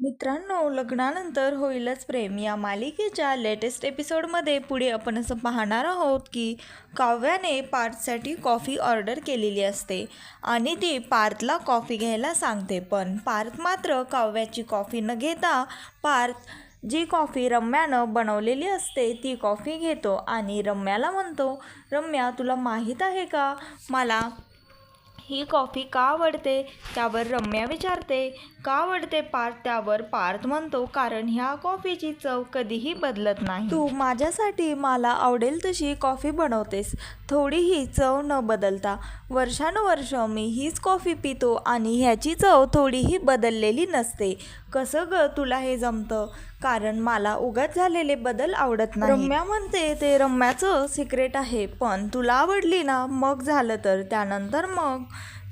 मित्रांनो लग्नानंतर होईलच प्रेम. या मालिकेच्या लेटेस्ट एपिसोडमध्ये पुढे आपण असं पाहणार आहोत की काव्याने पार्थसाठी कॉफी ऑर्डर केलेली असते आणि ती पार्थला कॉफी घ्यायला सांगते. पण पार्थ मात्र काव्याची कॉफी न घेता पार्थ जी कॉफी रम्यानं बनवलेली असते ती कॉफी घेतो आणि रम्याला म्हणतो रम्या तुला माहीत आहे का? मला ही कॉफी का आवडते त्यावर रम्या विचारते. का आवडते पार्थ? त्यावर पार्थ म्हणतो कारण ह्या कॉफीची चव कधीही बदलत नाही. तू माझ्यासाठी मला आवडेल तशी कॉफी बनवतेस. थोडीही चव न बदलता वर्षानुवर्ष मी हीच कॉफी पितो आणि ह्याची चव थोडीही बदललेली नसते. कसं ग तुला हे जमतं? कारण मला उगाच झालेले बदल आवडत नाही. रम्या म्हणते ते रम्याचं सिक्रेट आहे पण तुला आवडली ना मग झालं तर. त्यानंतर मग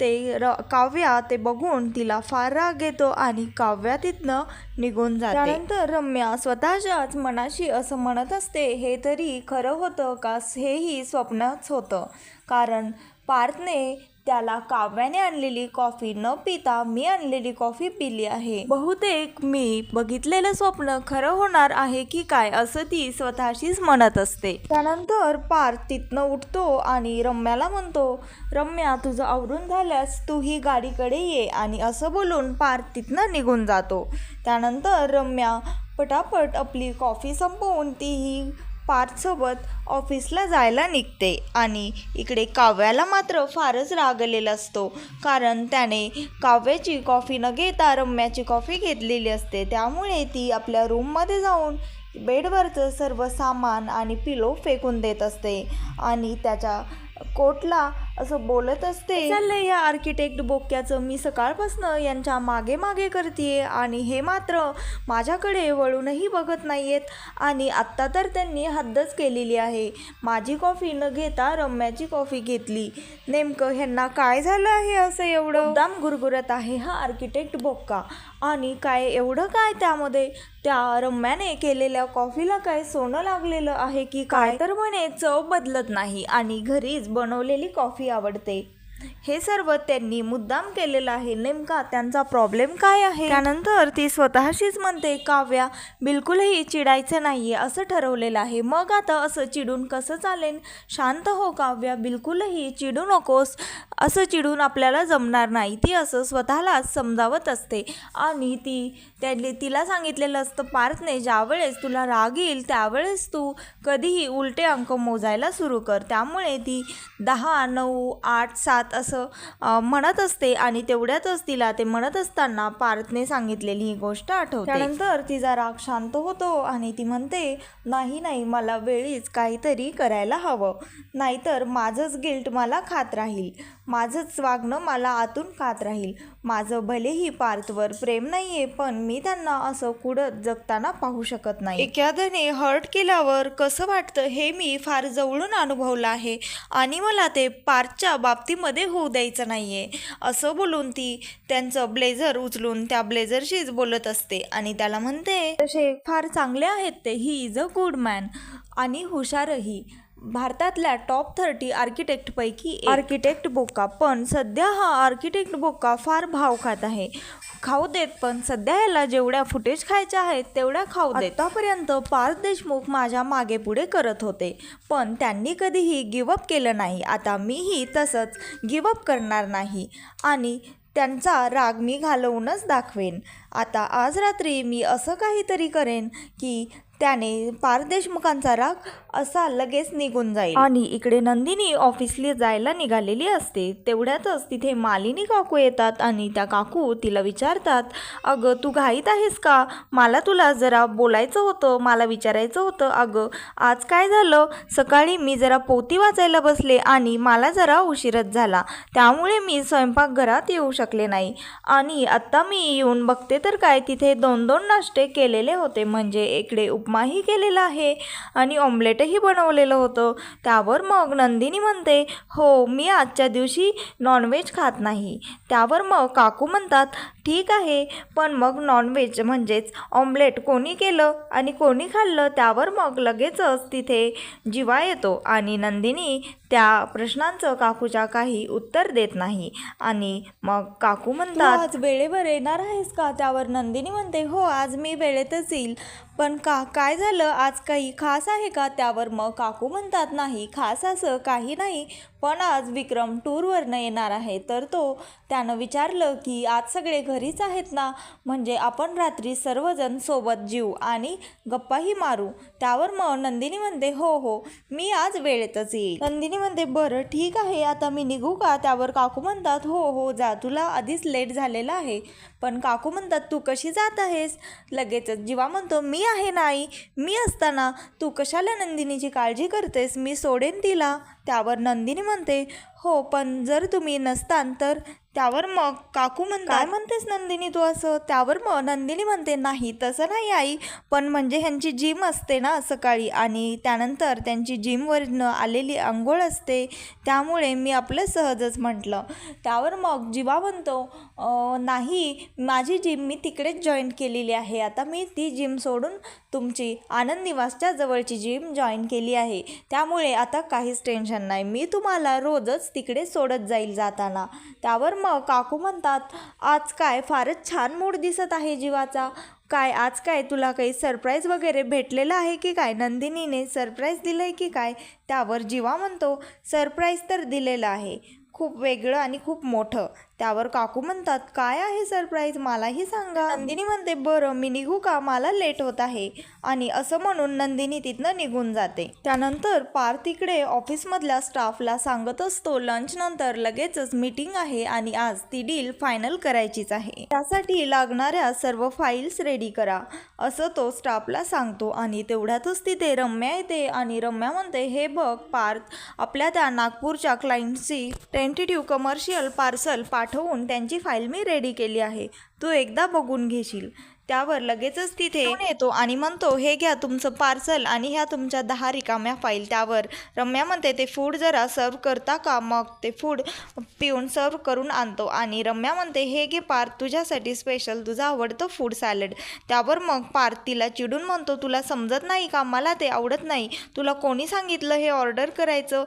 ते र काव्या ते बघून तिला फार राग येतो आणि काव्या तिथनं निघून जाते. त्यानंतर रम्या स्वतःच्याच मनाशी असं म्हणत असते हे तरी खरं होतं का? हेही स्वप्नच होतं. कारण पार्थने त्याला काव्याने आणलेली कॉफी न पिता मी आणलेली कॉफी पिली आहे. बहुतेक मी बघितलेलं स्वप्न खरं होणार आहे की काय असं ती स्वतःशीच म्हणत असते. त्यानंतर पार्थ तिथनं उठतो आणि रम्याला म्हणतो रम्या तुझं आवरून झाल्यास तू ही गाडीकडे ये आणि असं बोलून पार्थ तिथनं निघून जातो. त्यानंतर रम्या पटापट आपली कॉफी संपवून ती ही पार्थसोबत ऑफिसला जायला निघते आणि इकडे काव्याला मात्र फारच रागलेला असतो. कारण त्याने काव्याची कॉफी न घेता रम्याची कॉफी घेतलेली असते. त्यामुळे ती आपल्या रूममध्ये जाऊन बेडवरचं सर्व सामान आणि पिलो फेकून देत असते आणि त्याच्या कोटला असं बोलत असते. चाललंय या आर्किटेक्ट बोक्याचं. मी सकाळपासनं यांच्या मागे मागे करते आणि हे मात्र माझ्याकडे वळूनही बघत नाहीयेत. आणि आत्ता तर त्यांनी हद्दच केलेली आहे. माझी कॉफी न घेता रम्याची कॉफी घेतली. नेमकं ह्यांना काय झालं आहे असं एवढं? दाम गुरगुरत आहे हा आर्किटेक्ट बोक्का. आणि काय एवढं काय त्यामध्ये? त्या रम्याने केलेल्या कॉफीला काय सोनं लागलेलं आहे की काय? तर म्हणे चव बदलत नाही आणि घरीच बनवलेली कॉफी आवडते. हे सर्व त्यांनी मुद्दाम केलेलं आहे. नेमका त्यांचा प्रॉब्लेम काय आहे? त्यानंतर ती स्वतःशीच म्हणते काव्या बिलकुलही चिडायचं नाहीये असं ठरवलेलं आहे. मग आता असं चिडून कसं चालेल शांत हो काव्या बिलकुलही चिडू नकोस. असं चिडून आपल्याला जमणार नाही. ती असं स्वतःलाच समजावत असते. आणि ती त्यांनी तिला सांगितलेलं असतं पार्थने ज्यावेळेस तुला राग येईल त्यावेळेस तू कधीही उलटे अंक मोजायला सुरू कर. त्यामुळे ती दहा नऊ आठ सात असं म्हणत असते आणि तेवढ्यातच तिला ते म्हणत असताना पार्थने सांगितलेली ही गोष्ट आठवते. त्यानंतर तिचा राग शांत होतो आणि ती म्हणते नाही नाही मला वेळीच काहीतरी करायला हवं. नाहीतर माझंच गिल्ट मला खात राहील. माझंच वागणं मला आतून खात राहील. माझं भलेही पार्थवर प्रेम नाही आहे पण मी त्यांना असं कुडत जगताना पाहू शकत नाही. एखाद्याने हर्ट केल्यावर कसं वाटतं हे मी फार जवळून अनुभवलं आहे आणि मला ते पार्थच्या बाबतीमध्ये होऊ द्यायचं नाही आहे असं बोलून ती त्यांचं ब्लेझर उचलून त्या ब्लेझरशीच बोलत असते आणि त्याला म्हणते तसे फार चांगले आहेत ते. He is a good man. आणि हुशारही. भारतातल्या टॉप थर्टी आर्किटेक्टपैकी आर्किटेक्ट बोका पण सध्या हा आर्किटेक्ट बोका फार भाव खात आहे. खाऊ देत पण सध्या याला जेवढ्या फुटेज खायच्या आहेत तेवढ्या खाऊ देत. आतापर्यंत पार्थ देशमुख माझ्या मागे पुढे करत होते पण त्यांनी कधीही गिवअप केलं नाही. आता मीही तसंच गिवअप करणार नाही आणि त्यांचा राग मी घालवूनच दाखवेन. आता आज रात्री मी असं काहीतरी करेन की त्याने पारदेशमुखांचा राग असा लगेच निघून जाईल. आणि इकडे नंदिनी ऑफिसला जायला निघालेली असते. तेवढ्यातच तिथे मालिनी काकू येतात आणि त्या काकू तिला विचारतात अगं तू घाईत आहेस का? मला तुला जरा बोलायचं होतं मला विचारायचं होतं. अगं आज काय झालं? सकाळी मी जरा पोती वाचायला बसले आणि मला जरा उशीरच झाला. त्यामुळे मी स्वयंपाकघरात येऊ शकले नाही. आणि आत्ता मी येऊन बघते तर काय तिथे दोन दोन नाश्ते केलेले होते. म्हणजे इकडे उप उपमाही केलेला आहे आणि ऑमलेटही बनवलेलं होतं. त्यावर मग नंदिनी म्हणते हो मी आजच्या दिवशी नॉनव्हेज खात नाही. त्यावर मग काकू म्हणतात ठीक आहे पण मग नॉनव्हेज म्हणजेच ऑमलेट कोणी केलं आणि कोणी खाल्लं त्यावर मग लगेचच तिथे जिवा येतो आणि नंदिनी त्या प्रश्नांचं काकूच्या काही उत्तर देत नाही. आणि मग काकू म्हणतात आज वेळेवर येणार आहेस का? त्यावर नंदिनी म्हणते हो आज मी वेळेतच येईल. पण का काय झालं? आज काही खास आहे का? त्यावर मग काकू म्हणतात नाही खास असं काही नाही. पण आज विक्रम टूरवरनं येणार आहे. तर तो त्यानं विचारलं की आज सगळे घरीच आहेत ना? म्हणजे आपण रात्री सर्वजण सोबत जीव आणि गप्पाही मारू. त्यावर मग नंदिनी म्हणते हो हो मी आज वेळेतच येईल. नंदिनी म्हणते बरं ठीक आहे आता मी निघू का? त्यावर काकू म्हणतात हो हो जा तुला आधीच लेट झालेला आहे. पण काकू म्हणतात तू कशी जात आहेस? लगेचच जीवा म्हणतो मी आहे नाही मी असताना तू कशाला नंदिनीची काळजी करतेस? मी सोडेन तिला. त्यावर नंदिनी म्हणते हो पण जर तुम्ही नसतान तर त्यावर मग काकू म्हणतात काय? म्हणतेस नंदिनी तू असं? त्यावर मग नंदिनी म्हणते नाही तसं नाही आई. पण म्हणजे ह्यांची जिम असते ना सकाळी आणि त्यानंतर त्यांची जिमवरनं आलेली आंघोळ असते. त्यामुळे मी आपलं सहजच म्हटलं. त्यावर मग जीवा म्हणतो "अं, नाही माझी जिम मी तिकडेच जॉईन केलेली आहे. आता मी ती जिम सोडून तुमची आनंद निवासच्या जवळची जिम जॉईन केली आहे. त्यामुळे आता काहीच टेन्शन नाही. मी तुम्हाला रोजच तिकडे सोडत जाईल जाताना. त्यावर मग काकू म्हणतात आज काय? फारच छान मूड दिसत आहे जीवाचा. काय? आज काय? तुला काही सरप्राईज वगैरे भेटलेलं आहे की काय? नंदिनीने सरप्राईज दिलं आहे की काय? त्यावर जीवा म्हणतो सरप्राईज तर दिलेलं आहे. खूप वेगळं आणि खूप मोठं. त्यावर काकू म्हणतात काय आहे सरप्राईज मलाही सांगा. नंदिनी म्हणते बरं मी निघू का? मला लेट होत आहे. आणि असं म्हणून नंदिनी तिथनं निघून जाते. त्यानंतर पार तिकडे ऑफिसमधल्या स्टाफला सांगत असतो लंच नंतर लगेचच मीटिंग आहे आणि आज ती डील फायनल करायचीच आहे. त्यासाठी लागणाऱ्या सर्व फाईल्स रेडी करा. असं तो स्टाफला सांगतो आणि तेवढ्यातच तिथे रम्या येते आणि रम्या म्हणते हे बघ पार्थ आपल्या त्या नागपूरच्या क्लायंटची टेंटेटिव्ह कमर्शियल पार्सल पाठ पाठवून त्यांची फाईल मी रेडी केली आहे. तू एकदा बघून घेशील. त्यावर लगेचच तिथे येतो आणि म्हणतो हे घ्या तुमचं पार्सल आणि ह्या तुमच्या दहा रिकाम्या फाईल त्यावर रम्या म्हणते ते फूड जरा सर्व करता का? मग ते फूड पिऊन सर्व करून आणतो आणि रम्या म्हणते हे घे पार्थ तुझ्यासाठी स्पेशल तुझं आवडतं फूड सॅलड त्यावर मग पार्थ तिला चिडून म्हणतो तुला समजत नाही का? मला ते आवडत नाही. तुला कोणी सांगितलं हे ऑर्डर करायचं?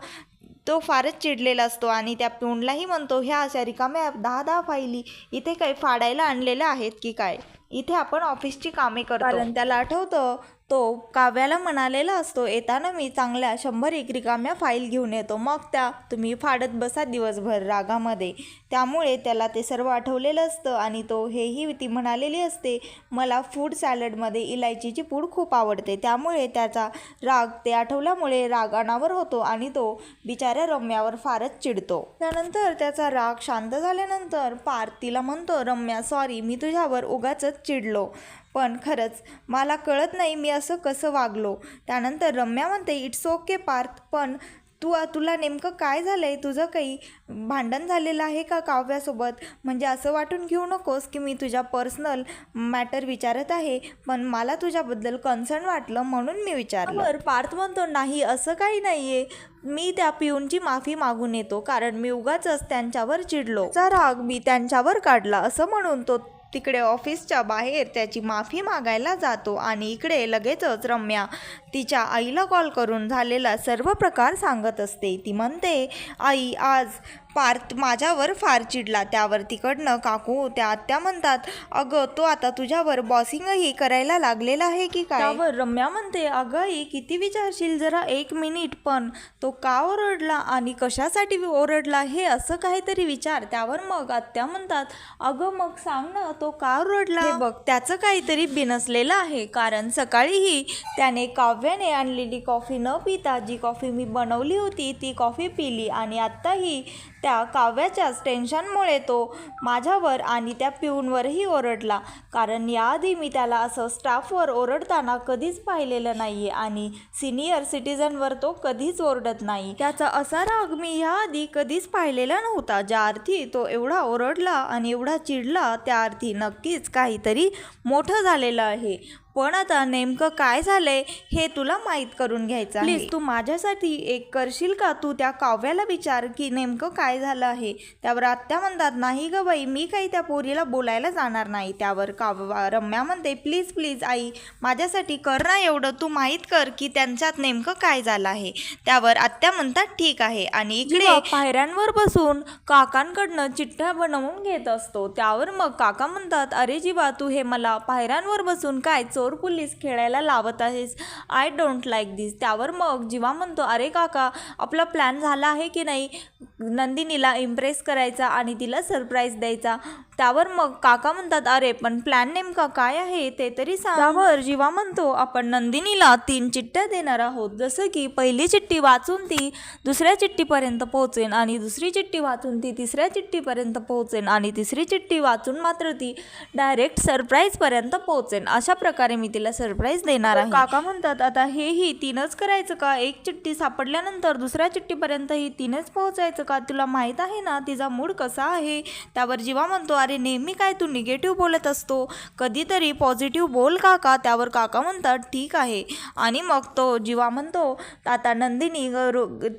तो फारच चिडलेला असतो आणि त्या तोंडलाही म्हणतो ह्या अशा रिकाम्या दहा दहा फाईली इथे काही फाडायला आणलेल्या आहेत की काय? इथे आपण ऑफिसची कामे करतो. कारण त्याला आठवतं तो काव्याला म्हणालेला असतो येताना मी चांगल्या शंभर एक रिकाम्या फाईल घेऊन येतो. मग त्या तुम्ही फाडत बसा दिवसभर रागामध्ये. त्यामुळे त्याला ते सर्व आठवलेलं असतं आणि तो हेही ती म्हणालेली असते मला फूड सॅलडमध्ये इलायचीची पूड खूप आवडते. त्यामुळे त्याचा राग ते आठवल्यामुळे राग अनावर होतो आणि तो बिचाऱ्या रम्यावर फारच चिडतो. त्यानंतर त्याचा राग शांत झाल्यानंतर पार तिला म्हणतो रम्या सॉरी मी तुझ्यावर उगाच चिडलो. पण खरंच मला कळत नाही मी असं कसं वागलो. त्यानंतर रम्या म्हणते इट्स ओके पार्थ पण तू तुला नेमकं काय झालं आहे तुझं काही भांडण झालेलं आहे का काव्यासोबत? म्हणजे असं वाटून घेऊ नकोस की मी तुझ्या पर्सनल मॅटर विचारत आहे पण मला तुझ्याबद्दल कन्सर्न वाटलं म्हणून मी विचारलं. तर पार्थ म्हणतो नाही असं काही नाही आहे मी त्या पिऊनची माफी मागून येतो कारण मी उगाचच त्यांच्यावर चिडलो. चा राग मी त्यांच्यावर काढला असं म्हणून तो तिकडे ऑफिसच्या बाहेर त्याची माफी मागायला जातो आणि इकडे लगेचच रम्या तिच्या आईला कॉल करून झालेला सर्व प्रकार सांगत असते. ती म्हणते आई आज पार्थ माझ्यावर फार चिडला. त्यावर तिकडनं काकू त्या आत्या म्हणतात अगं तो आता तुझ्यावर बॉसिंगही करायला लागलेला आहे की काय? त्यावर रम्या म्हणते अगं आई किती विचारशील जरा एक मिनिट पण. तो का ओरडला आणि कशासाठी ओरडला हे असं काहीतरी विचार. त्यावर मग आत्या म्हणतात अगं मग सांग ना तो का ओरडला? बघ त्याचं काहीतरी बिनसलेलं आहे. कारण सकाळीही त्याने काव्याने आणलेली कॉफी न पिता जी कॉफी मी बनवली होती ती कॉफी पिली आणि आत्ताही त्या काव्याच्याच टेन्शनमुळे तो माझ्यावर आणि त्या पिऊनवरही ओरडला. कारण याआधी मी त्याला असं स्टाफवर ओरडताना कधीच पाहिलेलं नाही आहे आणि सिनियर सिटीजनवर तो कधीच ओरडत नाही. त्याचा असा राग मी याआधी कधीच पाहिलेला नव्हता. ज्या अर्थी तो एवढा ओरडला आणि एवढा चिडला त्या अर्थी नक्कीच काहीतरी मोठं झालेलं आहे. पण आता नेमकं काय झालंय हे तुला माहीत करून घ्यायचं प्लीज तू माझ्यासाठी एक करशील का? तू त्या काव्याला विचार की नेमकं काय झालं आहे? त्यावर आत्या म्हणतात नाही ग बाई मी काही त्या पोरीला बोलायला जाणार नाही. त्यावर काव रम्या म्हणते प्लीज प्लीज आई माझ्यासाठी कर ना एवढं. तू माहीत कर की त्यांच्यात नेमकं काय झालं आहे. त्यावर आत्या म्हणतात ठीक आहे. आणि इकडे पायऱ्यांवर बसून काकांकडनं चिठ्ठ्या बनवून घेत असतो. त्यावर मग काका म्हणतात अरे जीवा तू हे मला पायऱ्यांवर बसून काय चोर पोलीस खेळायला लावत आहेस. आय डोंट लाईक दिस त्यावर मग जीवा म्हणतो अरे काका आपला प्लॅन झाला आहे की नाही? नंदिनीला इम्प्रेस करायचा आणि तिला सरप्राईज द्यायचा. त्यावर मग काका म्हणतात अरे पण प्लॅन नेमका काय आहे ते तरी सांग. त्यावर जीवा म्हणतो आपण नंदिनीला तीन चिठ्ठ्या देणार आहोत. जसं की पहिली चिठ्ठी वाचून ती दुसऱ्या चिठ्ठीपर्यंत पोहोचेन आणि दुसरी चिठ्ठी वाचून ती तिसऱ्या चिठ्ठीपर्यंत पोहोचेन आणि तिसरी चिठ्ठी वाचून मात्र ती डायरेक्ट सरप्राईजपर्यंत पोहोचेन. अशा प्रकारे मी तिला सरप्राईज देणार आहे. काका म्हणतात आता हेही तीनच करायचं का? एक चिठ्ठी सापडल्यानंतर दुसऱ्या चिठ्ठीपर्यंत ही तीनच पोहोचायचं का? तुला माहीत आहे ना तिचा मूड कसा आहे? त्यावर जीवा म्हणतो अरे नेहमी काय तू निगेटिव्ह बोलत असतो? कधीतरी पॉझिटिव्ह बोल काका त्यावर काका म्हणतात ठीक आहे. आणि मग तो जीवा म्हणतो आता नंदिनी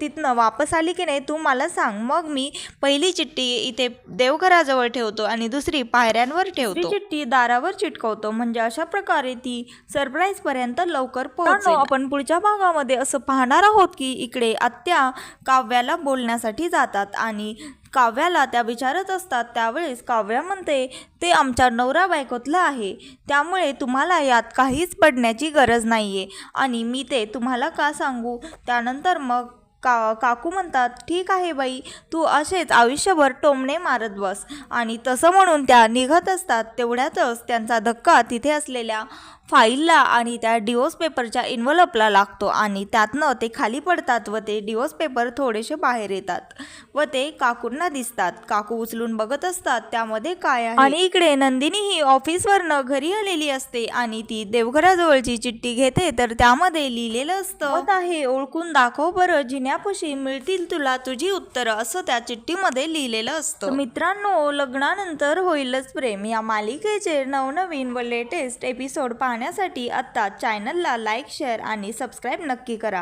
तिथनं वापस आली की नाही तू मला सांग. मग मी पहिली चिठ्ठी इथे देवघराजवळ ठेवतो आणि दुसरी पायऱ्यांवर ठेवतो. चिठ्ठी दारावर चिटकवतो. म्हणजे अशा प्रकारे ती सरप्राईज पर्यंत लवकर पोहोचतो आपण पुढच्या भागामध्ये असं पाहणार आहोत की इकडे आत्या काव्याला बोलण्यासाठी जातात आणि काव्याला त्या विचारत असतात त्यावेळेस काव्या म्हणते ते आमच्या नवरा बायकोतलं आहे. त्यामुळे तुम्हाला यात काहीच पडण्याची गरज नाही आहे आणि मी ते तुम्हाला का सांगू? त्यानंतर मग का काकू म्हणतात ठीक आहे बाई तू असेच आयुष्यभर टोमणे मारत बस. आणि तसं म्हणून त्या निघत असतात. तेवढ्यातच त्यांचा धक्का तिथे असलेल्या फाईलला आणि त्या डिवोर्स पेपरच्या इन्व्हलपला लागतो आणि त्यातनं ते खाली पडतात व ते डिवोर्स पेपर थोडेसे बाहेर येतात व ते काकूंना दिसतात. काकू उचलून बघत असतात त्यामध्ये काय आहे. आणि इकडे नंदिनी ही ऑफिसवरनं घरी आलेली असते आणि ती देवघराजवळची चिठ्ठी घेते. तर त्यामध्ये लिहिलेलं असतं "मत आहे ओळखून दाखव बरं जिन्यापाशी मिळतील तुला तुझी उत्तरं असं त्या चिठ्ठीमध्ये लिहिलेलं असतं. तर मित्रांनो लग्नानंतर होईलच प्रेम. या मालिकेचे नवनवीन व लेटेस्ट एपिसोड पाहण्यासाठी आत्ता चॅनलला लाईक शेअर आणि सबस्क्राईब नक्की करा.